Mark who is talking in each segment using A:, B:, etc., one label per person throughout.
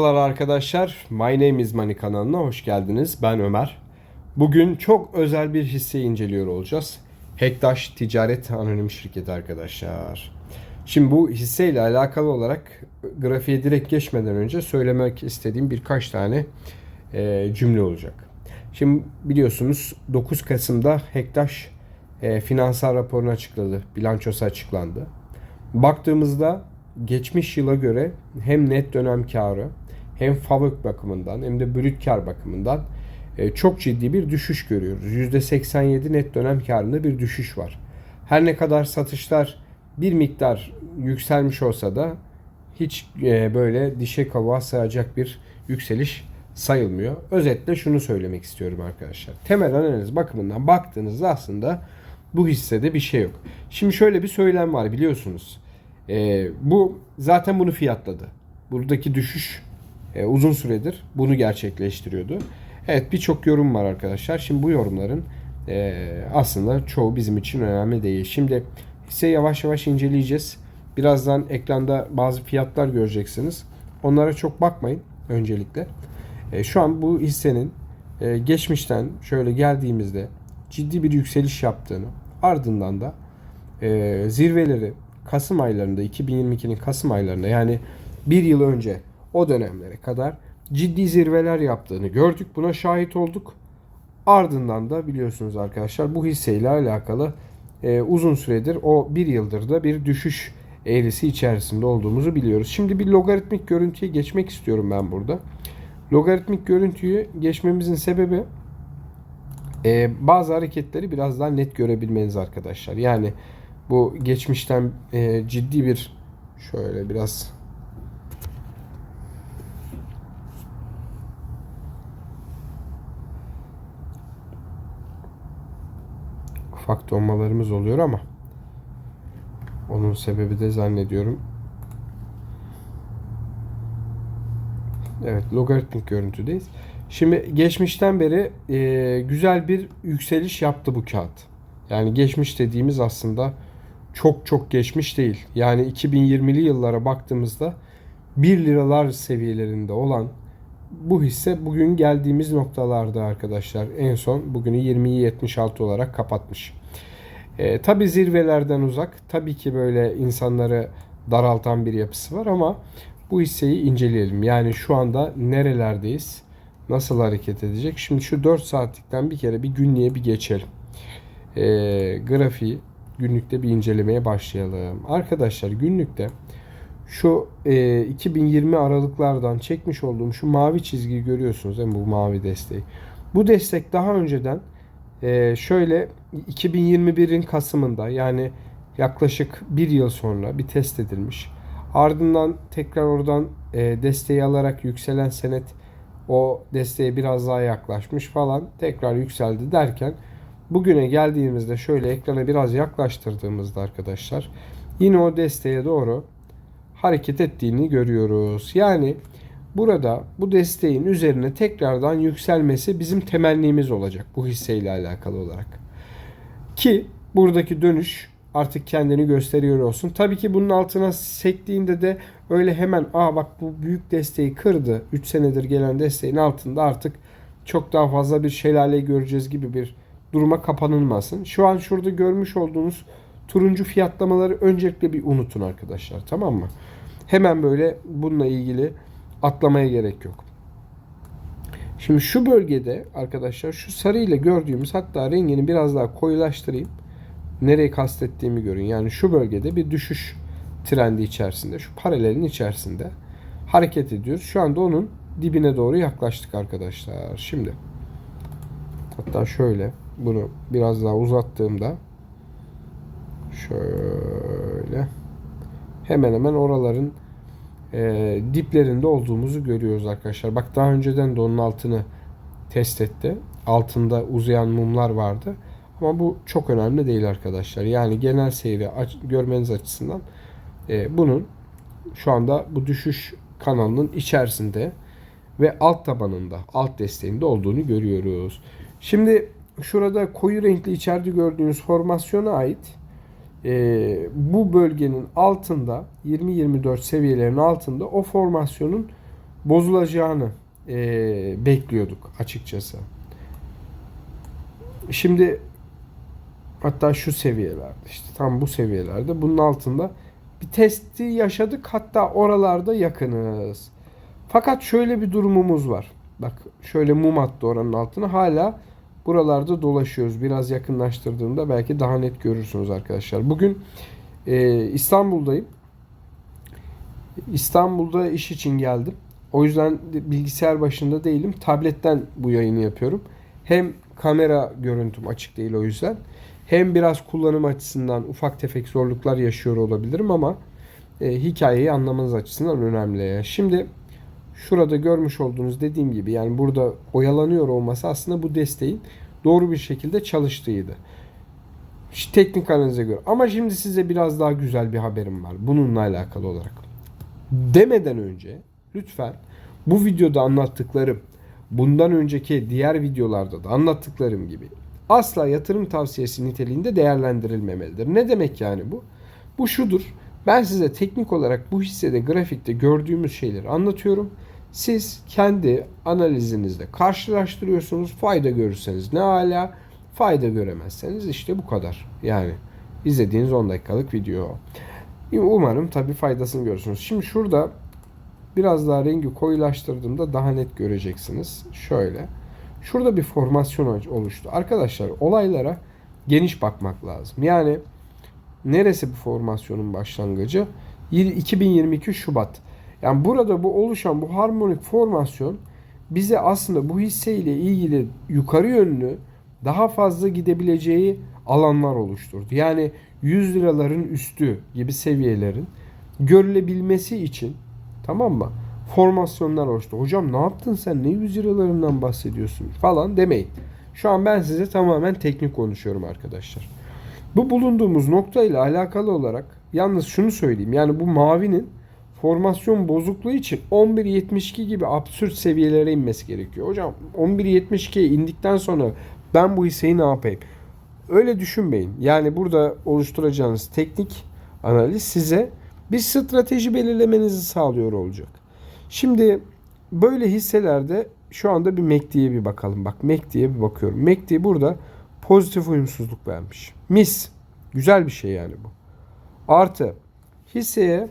A: Merhabalar arkadaşlar. My Name is Money kanalına hoş geldiniz. Ben Ömer. Bugün çok özel bir hisseyi inceliyor olacağız. Hektaş Ticaret Anonim Şirketi arkadaşlar. Şimdi bu hisseyle alakalı olarak grafiğe direkt geçmeden önce söylemek istediğim birkaç tane e, cümle olacak. Şimdi biliyorsunuz 9 Kasım'da Hektaş e, finansal raporunu açıkladı. Bilançosu açıklandı. Baktığımızda geçmiş yıla göre hem net dönem karı hem FAVÖK bakımından hem de brüt kar bakımından e, çok ciddi bir düşüş görüyoruz. %87 net dönem karında bir düşüş var. Her ne kadar satışlar bir miktar yükselmiş olsa da hiç e, böyle dişe kavuğa sığacak bir yükseliş sayılmıyor. Özetle şunu söylemek istiyorum arkadaşlar. Temel analiz bakımından baktığınızda aslında bu hissede bir şey yok. Şimdi şöyle bir söylem var biliyorsunuz. E, bu zaten bunu fiyatladı. Buradaki düşüş e, uzun süredir bunu gerçekleştiriyordu. Evet birçok yorum var arkadaşlar. Şimdi bu yorumların e, aslında çoğu bizim için önemli değil. Şimdi hisse yavaş yavaş inceleyeceğiz. Birazdan ekranda bazı fiyatlar göreceksiniz. Onlara çok bakmayın öncelikle. E, şu an bu hissenin e, geçmişten şöyle geldiğimizde ciddi bir yükseliş yaptığını ardından da e, zirveleri Kasım aylarında 2022'nin Kasım aylarında yani bir yıl önce o dönemlere kadar ciddi zirveler yaptığını gördük. Buna şahit olduk. Ardından da biliyorsunuz arkadaşlar bu hisseyle alakalı e, uzun süredir o bir yıldır da bir düşüş eğrisi içerisinde olduğumuzu biliyoruz. Şimdi bir logaritmik görüntüye geçmek istiyorum ben burada. Logaritmik görüntüyü geçmemizin sebebi e, bazı hareketleri biraz daha net görebilmeniz arkadaşlar. Yani bu geçmişten e, ciddi bir şöyle biraz ufak donmalarımız oluyor ama onun sebebi de zannediyorum Evet logaritmik görüntüdeyiz. Şimdi geçmişten beri e, güzel bir yükseliş yaptı bu kağıt. Yani geçmiş dediğimiz aslında çok çok geçmiş değil. Yani 2020'li yıllara baktığımızda 1 liralar seviyelerinde olan bu hisse bugün geldiğimiz noktalarda arkadaşlar. En son bugünü 20.76 olarak kapatmış. E, tabi zirvelerden uzak. Tabii ki böyle insanları daraltan bir yapısı var ama bu hisseyi inceleyelim. Yani şu anda nerelerdeyiz? Nasıl hareket edecek? Şimdi şu 4 saatlikten bir kere bir günlüğe bir geçelim. E, grafiği günlükte bir incelemeye başlayalım. Arkadaşlar günlükte şu e, 2020 aralıklardan çekmiş olduğum şu mavi çizgiyi görüyorsunuz değil mi? Bu mavi desteği. Bu destek daha önceden e, şöyle 2021'in Kasım'ında yani yaklaşık bir yıl sonra bir test edilmiş. Ardından tekrar oradan e, desteği alarak yükselen senet o desteğe biraz daha yaklaşmış falan tekrar yükseldi derken bugüne geldiğimizde şöyle ekrana biraz yaklaştırdığımızda arkadaşlar yine o desteğe doğru hareket ettiğini görüyoruz. Yani burada bu desteğin üzerine tekrardan yükselmesi bizim temennimiz olacak bu hisseyle alakalı olarak. Ki buradaki dönüş artık kendini gösteriyor olsun. Tabii ki bunun altına sektiğinde de öyle hemen aa bak bu büyük desteği kırdı. 3 senedir gelen desteğin altında artık çok daha fazla bir şelale göreceğiz gibi bir duruma kapanılmasın. Şu an şurada görmüş olduğunuz turuncu fiyatlamaları öncelikle bir unutun arkadaşlar tamam mı? Hemen böyle bununla ilgili atlamaya gerek yok. Şimdi şu bölgede arkadaşlar şu sarı ile gördüğümüz hatta rengini biraz daha koyulaştırayım. Nereyi kastettiğimi görün. Yani şu bölgede bir düşüş trendi içerisinde, şu paralelin içerisinde hareket ediyoruz. Şu anda onun dibine doğru yaklaştık arkadaşlar. Şimdi hatta şöyle bunu biraz daha uzattığımda şöyle hemen hemen oraların e, diplerinde olduğumuzu görüyoruz arkadaşlar. Bak daha önceden de onun altını test etti. Altında uzayan mumlar vardı. Ama bu çok önemli değil arkadaşlar. Yani genel seyri aç, görmeniz açısından e, bunun şu anda bu düşüş kanalının içerisinde ve alt tabanında, alt desteğinde olduğunu görüyoruz. Şimdi şurada koyu renkli içeride gördüğünüz formasyona ait e, bu bölgenin altında 20-24 seviyelerinin altında o formasyonun bozulacağını e, bekliyorduk açıkçası. Şimdi hatta şu seviyelerde işte tam bu seviyelerde bunun altında bir testi yaşadık hatta oralarda yakınız. Fakat şöyle bir durumumuz var. Bak şöyle mum attı oranın altına hala buralarda dolaşıyoruz. Biraz yakınlaştırdığımda belki daha net görürsünüz arkadaşlar. Bugün e, İstanbul'dayım. İstanbul'da iş için geldim. O yüzden bilgisayar başında değilim. Tabletten bu yayını yapıyorum. Hem kamera görüntüm açık değil o yüzden. Hem biraz kullanım açısından ufak tefek zorluklar yaşıyor olabilirim ama e, hikayeyi anlamanız açısından önemli. Şimdi şurada görmüş olduğunuz dediğim gibi yani burada oyalanıyor olması aslında bu desteğin doğru bir şekilde çalıştığıydı. Şu teknik analize göre. Ama şimdi size biraz daha güzel bir haberim var bununla alakalı olarak. Demeden önce lütfen bu videoda anlattıklarım bundan önceki diğer videolarda da anlattıklarım gibi asla yatırım tavsiyesi niteliğinde değerlendirilmemelidir. Ne demek yani bu? Bu şudur. Ben size teknik olarak bu hissede grafikte gördüğümüz şeyleri anlatıyorum. Siz kendi analizinizle karşılaştırıyorsunuz. Fayda görürseniz ne hala, fayda göremezseniz işte bu kadar. Yani izlediğiniz 10 dakikalık video. Umarım tabii faydasını görürsünüz. Şimdi şurada biraz daha rengi koyulaştırdığımda daha net göreceksiniz. Şöyle. Şurada bir formasyon oluştu. Arkadaşlar olaylara geniş bakmak lazım. Yani neresi bu formasyonun başlangıcı? 2022 Şubat. Yani burada bu oluşan bu harmonik formasyon bize aslında bu hisseyle ilgili yukarı yönlü daha fazla gidebileceği alanlar oluşturdu. Yani 100 liraların üstü gibi seviyelerin görülebilmesi için tamam mı? Formasyonlar oluştu. Hocam ne yaptın sen? Ne 100 liralarından bahsediyorsun? Falan demeyin. Şu an ben size tamamen teknik konuşuyorum arkadaşlar. Bu bulunduğumuz nokta ile alakalı olarak yalnız şunu söyleyeyim. Yani bu mavinin formasyon bozukluğu için 11.72 gibi absürt seviyelere inmesi gerekiyor. Hocam 11.72'ye indikten sonra ben bu hisseyi ne yapayım? Öyle düşünmeyin. Yani burada oluşturacağınız teknik analiz size bir strateji belirlemenizi sağlıyor olacak. Şimdi böyle hisselerde şu anda bir MACD'ye bir bakalım. Bak MACD'ye bir bakıyorum. MACD burada pozitif uyumsuzluk vermiş. Mis. Güzel bir şey yani bu. Artı hisseye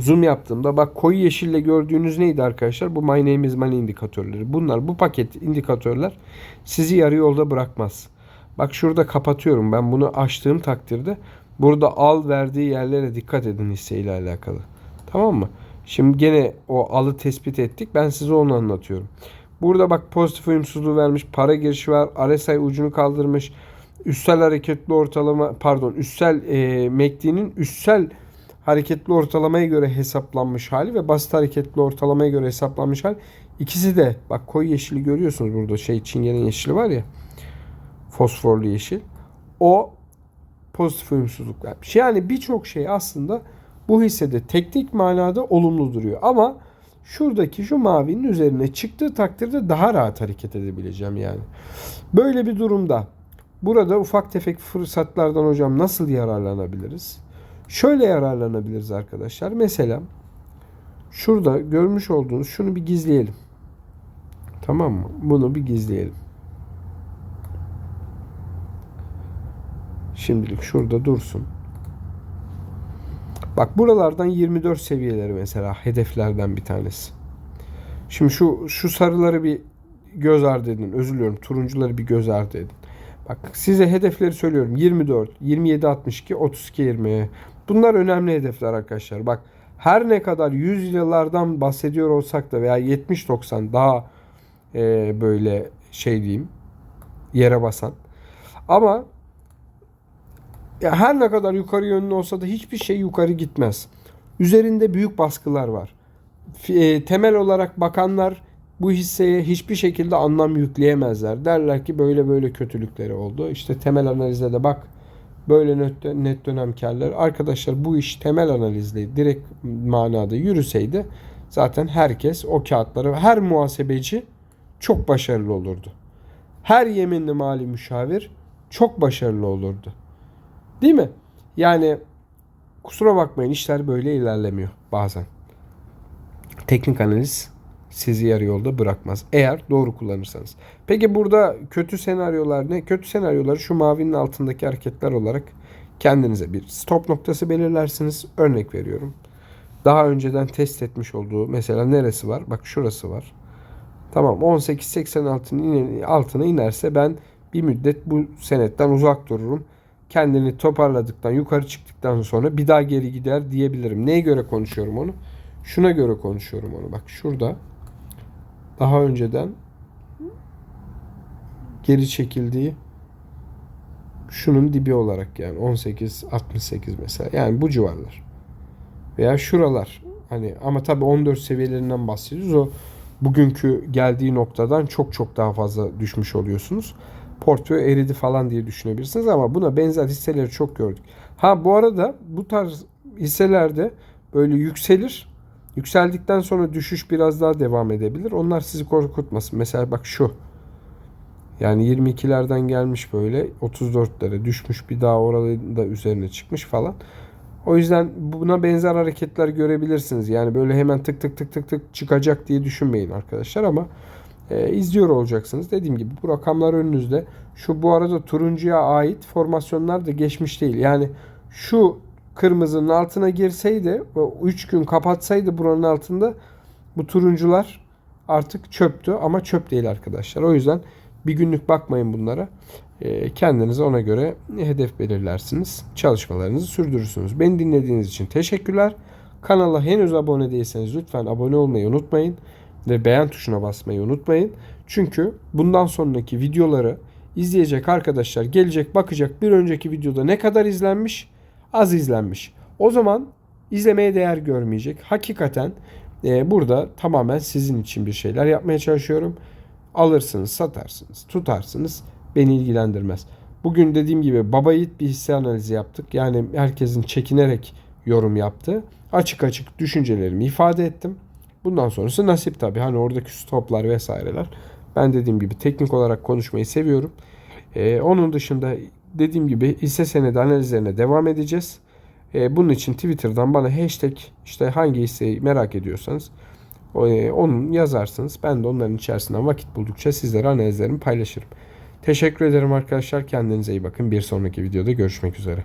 A: zoom yaptığımda bak koyu yeşille gördüğünüz neydi arkadaşlar? Bu My Name is Money indikatörleri. Bunlar bu paket indikatörler sizi yarı yolda bırakmaz. Bak şurada kapatıyorum. Ben bunu açtığım takdirde burada al verdiği yerlere dikkat edin hisseyle alakalı. Tamam mı? Şimdi gene o alı tespit ettik. Ben size onu anlatıyorum. Burada bak pozitif uyumsuzluğu vermiş. Para girişi var. RSI ucunu kaldırmış. Üstsel hareketli ortalama pardon üstsel e, MACD'nin üstsel hareketli ortalamaya göre hesaplanmış hali ve basit hareketli ortalamaya göre hesaplanmış hali. İkisi de bak koyu yeşili görüyorsunuz burada şey çingenin yeşili var ya fosforlu yeşil. O pozitif uyumsuzluk vermiş. Yani birçok şey aslında bu hissede teknik manada olumlu duruyor. Ama şuradaki şu mavinin üzerine çıktığı takdirde daha rahat hareket edebileceğim yani. Böyle bir durumda burada ufak tefek fırsatlardan hocam nasıl yararlanabiliriz? Şöyle yararlanabiliriz arkadaşlar. Mesela şurada görmüş olduğunuz şunu bir gizleyelim. Tamam mı? Bunu bir gizleyelim. Şimdilik şurada dursun. Bak buralardan 24 seviyeleri mesela hedeflerden bir tanesi. Şimdi şu şu sarıları bir göz ardı edin. Özür diliyorum. Turuncuları bir göz ardı edin. Bak size hedefleri söylüyorum. 24, 27, 62, 32, 20. Bunlar önemli hedefler arkadaşlar. Bak her ne kadar 100 yıllardan bahsediyor olsak da veya 70-90 daha e, böyle şey diyeyim yere basan. Ama ya her ne kadar yukarı yönlü olsa da hiçbir şey yukarı gitmez. Üzerinde büyük baskılar var. E, temel olarak bakanlar bu hisseye hiçbir şekilde anlam yükleyemezler. Derler ki böyle böyle kötülükleri oldu. İşte temel analize de bak böyle net, net dönem karları. Arkadaşlar bu iş temel analizle direkt manada yürüseydi zaten herkes o kağıtları her muhasebeci çok başarılı olurdu. Her yeminli mali müşavir çok başarılı olurdu. Değil mi? Yani kusura bakmayın işler böyle ilerlemiyor bazen. teknik analiz sizi yarı yolda bırakmaz. Eğer doğru kullanırsanız. Peki burada kötü senaryolar ne? Kötü senaryoları şu mavinin altındaki hareketler olarak kendinize bir stop noktası belirlersiniz. Örnek veriyorum. Daha önceden test etmiş olduğu mesela neresi var? Bak şurası var. Tamam 18.86'nın altına inerse ben bir müddet bu senetten uzak dururum. Kendini toparladıktan yukarı çıktıktan sonra bir daha geri gider diyebilirim. Neye göre konuşuyorum onu? Şuna göre konuşuyorum onu. Bak şurada daha önceden geri çekildiği şunun dibi olarak yani 18 68 mesela. Yani bu civarlar. Veya şuralar. Hani ama tabii 14 seviyelerinden bahsediyoruz. O bugünkü geldiği noktadan çok çok daha fazla düşmüş oluyorsunuz. Portföy eridi falan diye düşünebilirsiniz ama buna benzer hisseleri çok gördük. Ha bu arada bu tarz hisselerde böyle yükselir. Yükseldikten sonra düşüş biraz daha devam edebilir. Onlar sizi korkutmasın. Mesela bak şu. Yani 22'lerden gelmiş böyle 34'lere düşmüş bir daha orada da üzerine çıkmış falan. O yüzden buna benzer hareketler görebilirsiniz. Yani böyle hemen tık tık tık tık tık çıkacak diye düşünmeyin arkadaşlar ama e, izliyor olacaksınız. Dediğim gibi bu rakamlar önünüzde. Şu bu arada turuncuya ait formasyonlar da geçmiş değil. Yani şu kırmızının altına girseydi o 3 gün kapatsaydı buranın altında bu turuncular artık çöptü ama çöp değil arkadaşlar. O yüzden bir günlük bakmayın bunlara. E, kendinize ona göre hedef belirlersiniz. Çalışmalarınızı sürdürürsünüz. Beni dinlediğiniz için teşekkürler. Kanala henüz abone değilseniz lütfen abone olmayı unutmayın. Ve beğen tuşuna basmayı unutmayın. Çünkü bundan sonraki videoları izleyecek arkadaşlar gelecek bakacak bir önceki videoda ne kadar izlenmiş az izlenmiş. O zaman izlemeye değer görmeyecek. Hakikaten e, burada tamamen sizin için bir şeyler yapmaya çalışıyorum. Alırsınız, satarsınız, tutarsınız. Beni ilgilendirmez. Bugün dediğim gibi baba yiğit bir hisse analizi yaptık. Yani herkesin çekinerek yorum yaptı. Açık açık düşüncelerimi ifade ettim. Bundan sonrası nasip tabii. Hani oradaki stoplar vesaireler. Ben dediğim gibi teknik olarak konuşmayı seviyorum. Ee, onun dışında dediğim gibi hisse senedi analizlerine devam edeceğiz. Ee, bunun için Twitter'dan bana hashtag işte hangi hisseyi merak ediyorsanız e, onun yazarsınız. Ben de onların içerisinden vakit buldukça sizlere analizlerimi paylaşırım. Teşekkür ederim arkadaşlar. Kendinize iyi bakın. Bir sonraki videoda görüşmek üzere.